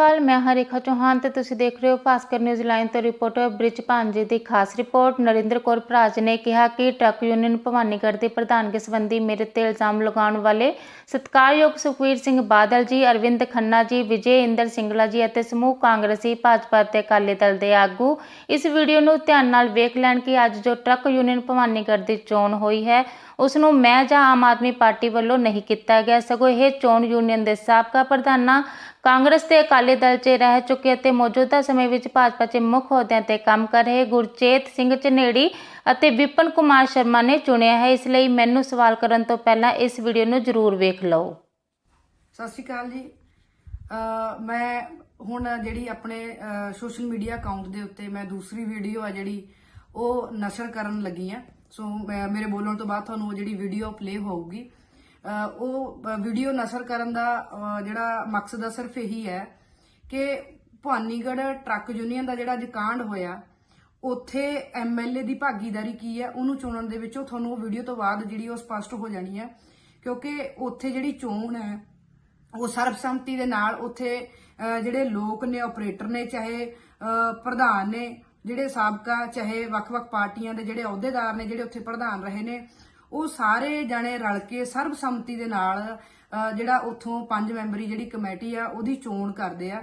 ਅਕਾਲ, ਮੈਂ ਹਰੇਖਾ ਚੌਹਾਨ ਤੇ ਤੁਸੀਂ ਦੇਖ ਰਹੇ ਹੋ ਭਾਸਕਰ ਨਿਊਜ਼ ਲਾਈਨ ਤੋਂ ਰਿਪੋਰਟਰ ਬ੍ਰਿਜ ਭਾਂਜੇ ਦੀ ਖਾਸ ਰਿਪੋਰਟ। ਨਰਿੰਦਰ ਕੌਰ ਭਰਾਜ ਨੇ ਕਿਹਾ ਕਿ ਟਰੱਕ ਯੂਨੀਅਨ ਭਵਾਨੀਗੜ੍ਹ ਦੇ ਪ੍ਰਧਾਨਗੀ ਸੰਬੰਧੀ ਮੇਰੇ ਤੇ ਇਲਜ਼ਾਮ ਲਗਾਉਣ ਵਾਲੇ ਸਤਿਕਾਰਯੋਗ ਸੁਖਵੀਰ ਸਿੰਘ ਬਾਦਲ ਜੀ, ਅਰਵਿੰਦ ਖੰਨਾ ਜੀ, ਵਿਜੇ ਇੰਦਰ ਸਿੰਗਲਾ ਜੀ ਅਤੇ ਸਮੂਹ ਕਾਂਗਰਸੀ ਭਾਜਪਾ ਤੇ ਅਕਾਲੀ ਦਲ ਦੇ ਆਗੂ। ਇਸ ਵੀਡੀਓ ਨੂੰ ਧਿਆਨ ਨਾਲ ਵੇਖ ਲੈਣ ਕਿ ਅੱਜ ਜੋ ਟਰੱਕ ਯੂਨੀਅਨ ਭਵਾਨੀਗੜ੍ਹ ਦੀ ਚੋਣ ਹੋਈ ਹੈ ਉਸ ਨੂੰ ਮੈਂ ਜਾਂ ਆਮ ਆਦਮੀ ਪਾਰਟੀ ਵੱਲੋਂ ਨਹੀਂ ਕੀਤਾ ਗਿਆ। ਸਗੋਂ ਇਹ ਚੋਣ ਯੂਨੀਅਨ ਦੇ ਸਾਬਕਾ ਪ੍ਰਧਾਨਾਂ ਕਾਂਗਰਸ ਤੇ ਅਕਾਲੀ ਦਲ 'ਚ ਰਹਿ ਚੁੱਕੇ ਅਤੇ ਮੌਜੂਦਾ ਸਮੇਂ ਵਿੱਚ ਭਾਜਪਾ 'ਚ ਮੁੱਖ ਅਹੁਦਿਆਂ ਤੇ ਕੰਮ ਕਰ ਰਹੇ ਗੁਰਚੇਤ ਸਿੰਘ ਝਨੇੜੀ ਅਤੇ ਵਿਪਨ ਕੁਮਾਰ ਸ਼ਰਮਾ ਨੇ ਚੁਣਿਆ ਹੈ। ਇਸ ਲਈ ਮੈਨੂੰ ਸਵਾਲ ਕਰਨ ਤੋਂ ਪਹਿਲਾਂ ਇਸ ਵੀਡੀਓ ਨੂੰ ਜ਼ਰੂਰ ਵੇਖ ਲਓ। ਸਤਿ ਸ਼੍ਰੀ ਅਕਾਲ ਜੀ। ਮੈਂ ਹੁਣ ਜਿਹੜੀ ਆਪਣੇ ਸੋਸ਼ਲ ਮੀਡੀਆ ਅਕਾਊਂਟ ਦੇ ਉੱਤੇ ਮੈਂ ਦੂਸਰੀ ਵੀਡੀਓ ਆ ਜਿਹੜੀ, ਉਹ ਨਸ਼ਰ ਕਰਨ ਲੱਗੀ ਆ। ਸੋ ਮੈਂ- ਮੇਰੇ ਬੋਲਣ ਤੋਂ ਬਾਅਦ ਤੁਹਾਨੂੰ ਉਹ ਜਿਹੜੀ ਵੀਡੀਓ ਪਲੇ ਹੋਊਗੀ ਉਹ ਵੀਡੀਓ ਨਸ਼ਰ ਕਰਨ ਦਾ ਜਿਹੜਾ ਮਕਸਦ ਆ ਸਿਰਫ ਇਹੀ ਹੈ ਕਿ ਭਵਾਨੀਗੜ੍ਹ ਟਰੱਕ ਯੂਨੀਅਨ ਦਾ ਜਿਹੜਾ ਅੱਜ ਕਾਂਡ ਹੋਇਆ, ਉੱਥੇ ਐਮਐਲਏ ਦੀ ਭਾਗੀਦਾਰੀ ਕੀ ਹੈ, ਉਹਨੂੰ ਚੁਣਨ ਦੇ ਵਿੱਚ ਉਹ ਤੁਹਾਨੂੰ ਉਹ ਵੀਡੀਓ ਤੋਂ ਬਾਅਦ ਜਿਹੜੀ ਉਹ ਸਪਸ਼ਟ ਹੋ ਜਾਣੀ ਹੈ, ਕਿਉਂਕਿ ਉੱਥੇ ਜਿਹੜੀ ਚੋਣ ਹੈ, ਉਹ ਸਰਬਸੰਮਤੀ ਦੇ ਨਾਲ ਉੱਥੇ ਜਿਹੜੇ ਲੋਕ ਨੇ ਆਪਰੇਟਰ ਨੇ, ਚਾਹੇ ਪ੍ਰਧਾਨ ਨੇ, ਜਿਹੜੇ ਸਾਬਕਾ, ਚਾਹੇ ਵੱਖ-ਵੱਖ ਪਾਰਟੀਆਂ ਦੇ ਜਿਹੜੇ ਅਹੁਦੇਦਾਰ ਨੇ, ਜਿਹੜੇ ਉੱਥੇ ਪ੍ਰਧਾਨ ਰਹੇ ਨੇ ਉਹ ਸਾਰੇ ਜਣੇ ਰਲ ਕੇ ਸਰਬਸੰਮਤੀ ਦੇ ਨਾਲ ਜਿਹੜਾ ਉੱਥੋਂ ਪੰਜ ਮੈਂਬਰੀ ਜਿਹੜੀ ਕਮੇਟੀ ਆ, ਉਹਦੀ ਚੋਣ ਕਰਦੇ ਆ।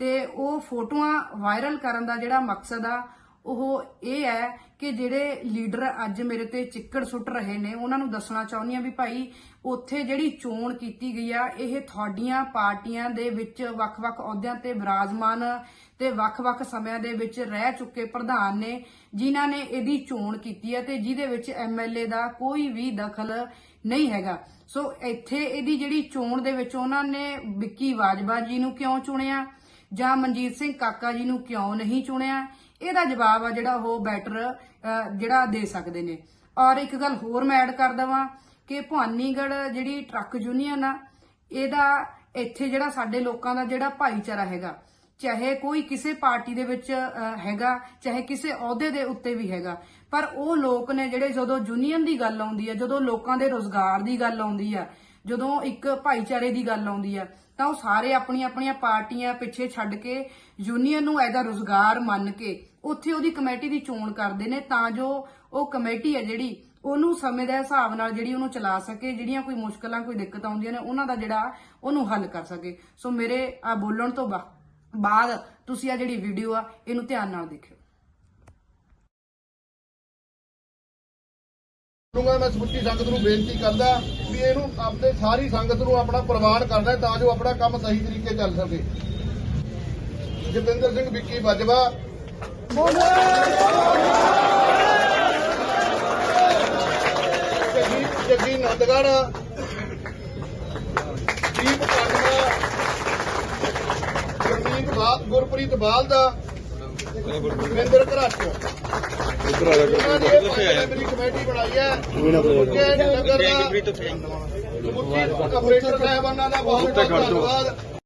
ਤੇ ਉਹ ਫੋਟੋਆਂ ਵਾਇਰਲ ਕਰਨ ਦਾ ਜਿਹੜਾ ਮਕਸਦ ਆ ਉਹ ਇਹ ਹੈ ਕਿ ਜਿਹੜੇ ਲੀਡਰ ਅੱਜ ਮੇਰੇ ਤੇ ਚਿੱਕੜ ਸੁੱਟ ਰਹੇ ਨੇ, ਉਹਨਾਂ ਨੂੰ ਦੱਸਣਾ ਚਾਹੁੰਦੀ ਆ ਵੀ ਭਾਈ ਉੱਥੇ ਜਿਹੜੀ ਚੋਣ ਕੀਤੀ ਗਈ ਆ, ਇਹ ਤੁਹਾਡੀਆਂ ਪਾਰਟੀਆਂ ਦੇ ਵਿੱਚ ਵੱਖ-ਵੱਖ ਅਹੁਦਿਆਂ ਤੇ ਵਿਰਾਜਮਾਨ ਤੇ ਵੱਖ-ਵੱਖ ਸਮਿਆਂ ਦੇ ਵਿੱਚ ਰਹਿ ਚੁੱਕੇ ਪ੍ਰਧਾਨ ਨੇ, ਜਿਨ੍ਹਾਂ ਨੇ ਇਹਦੀ ਚੋਣ ਕੀਤੀ ਹੈ ਤੇ ਜਿਹਦੇ ਵਿੱਚ ਐਮਐਲਏ ਦਾ ਕੋਈ ਵੀ ਦਖਲ ਨਹੀਂ ਹੈਗਾ। ਸੋ ਇੱਥੇ ਇਹਦੀ ਜਿਹੜੀ ਚੋਣ ਦੇ ਵਿੱਚ ਉਹਨਾਂ ਨੇ ਵਿੱਕੀ ਵਾਜਵਾ ਜੀ ਨੂੰ ਕਿਉਂ ਚੁਣਿਆ ਜਾਂ ਮਨਜੀਤ ਸਿੰਘ ਕਾਕਾ ਜੀ ਨੂੰ ਕਿਉਂ ਨਹੀਂ ਚੁਣਿਆ? ਇਹਦਾ ਜਵਾਬ ਆ ਜਿਹੜਾ ਉਹ ਬੈਟਰ ਜਿਹੜਾ ਦੇ ਸਕਦੇ ਨੇ। ਔਰ ਇੱਕ ਗੱਲ ਹੋਰ ਮੈਂ ਐਡ ਕਰ ਦਵਾਂ ਕਿ ਭਵਾਨੀਗੜ੍ਹ ਜਿਹੜੀ ਟਰੱਕ ਯੂਨੀਅਨ ਆ, ਇਹਦਾ ਇੱਥੇ ਜਿਹੜਾ ਸਾਡੇ ਲੋਕਾਂ ਦਾ ਜਿਹੜਾ ਭਾਈਚਾਰਾ ਹੈਗਾ, ਚਾਹੇ ਕੋਈ ਕਿਸੇ ਪਾਰਟੀ ਦੇ ਵਿੱਚ ਹੈਗਾ, ਚਾਹੇ ਕਿਸੇ ਅਹੁਦੇ ਦੇ ਉੱਤੇ ਵੀ ਹੈਗਾ, ਪਰ ਉਹ ਲੋਕ ਨੇ ਜਿਹੜੇ ਜਦੋਂ ਯੂਨੀਅਨ ਦੀ ਗੱਲ ਆਉਂਦੀ ਆ, ਜਦੋਂ ਲੋਕਾਂ ਦੇ ਰੋਜ਼ਗਾਰ ਦੀ ਗੱਲ ਆਉਂਦੀ ਆ ਜਦੋਂ ਇੱਕ ਭਾਈਚਾਰੇ ਦੀ ਗੱਲ ਆਉਂਦੀ ਆ, ਤਾਂ ਉਹ ਸਾਰੇ ਆਪਣੀਆਂ ਆਪਣੀਆਂ ਪਾਰਟੀਆਂ ਪਿੱਛੇ ਛੱਡ ਕੇ ਯੂਨੀਅਨ ਨੂੰ ਐਦਾ ਰੋਜ਼ਗਾਰ ਮੰਨ ਕੇ ਉੱਥੇ ਉਹਦੀ ਕਮੇਟੀ ਦੀ ਚੋਣ ਕਰਦੇ ਨੇ, ਤਾਂ ਜੋ ਉਹ ਕਮੇਟੀ ਹੈ ਜਿਹੜੀ ਉਹਨੂੰ ਸਮੇਂ ਦੇ ਹਿਸਾਬ ਨਾਲ ਜਿਹੜੀ ਉਹਨੂੰ ਚਲਾ ਸਕੇ, ਜਿਹੜੀਆਂ ਕੋਈ ਮੁਸ਼ਕਲਾਂ, ਕੋਈ ਦਿੱਕਤ ਆਉਂਦੀਆਂ ਨੇ, ਉਹਨਾਂ ਦਾ ਜਿਹੜਾ ਉਹਨੂੰ ਹੱਲ ਕਰ ਸਕੇ। ਸੋ ਮੇਰੇ ਆ ਬੋਲਣ ਤੋਂ ਬਾ- ਬਾਅਦ ਤੁਸੀਂ ਆ ਜਿਹੜੀ ਵੀਡੀਓ ਆ, ਇਹਨੂੰ ਧਿਆਨ ਨਾਲ ਦੇਖਿਓ। ਕਰੂੰਗਾ ਮੈਂ ਸਮੁੱਚੀ ਸੰਗਤ ਨੂੰ ਬੇਨਤੀ ਕਰਦਾ ਵੀ ਇਹਨੂੰ ਆਪਣੇ ਸਾਰੀ ਸੰਗਤ ਨੂੰ ਆਪਣਾ ਪ੍ਰਵਾਨ ਕਰਦਾ ਤਾਂ ਜੋ ਆਪਣਾ ਕੰਮ ਸਹੀ ਤਰੀਕੇ ਚੱਲ ਸਕੇ। ਜਤਿੰਦਰ ਸਿੰਘ ਵਿੱਕੀ ਬਾਜਵਾ। ਜੱਗੀ ਜੱਗੀ ਨੰਦਗੜ। ਦੀਪ ਕਾਂਡਵਾ ਗੁਰਮੀਤ ਬਾਲ ਗੁਰਪ੍ਰੀਤ ਬਾਲ ਦਾ। ਵਿੰਦਰ ਘਰਾਟੋ ਇਹਨਾਂ ਨੇ ਇਹ ਪੰਜ ਮੈਂਬਰੀ ਕਮੇਟੀ ਬਣਾਈ ਹੈ ਕਿ ਨਗਰ ਦਾ ਸਮੁੱਚੀ ਸਾਹਿਬਾਨਾਂ ਦਾ ਬਹੁਤ ਬਹੁਤ ਧੰਨਵਾਦ।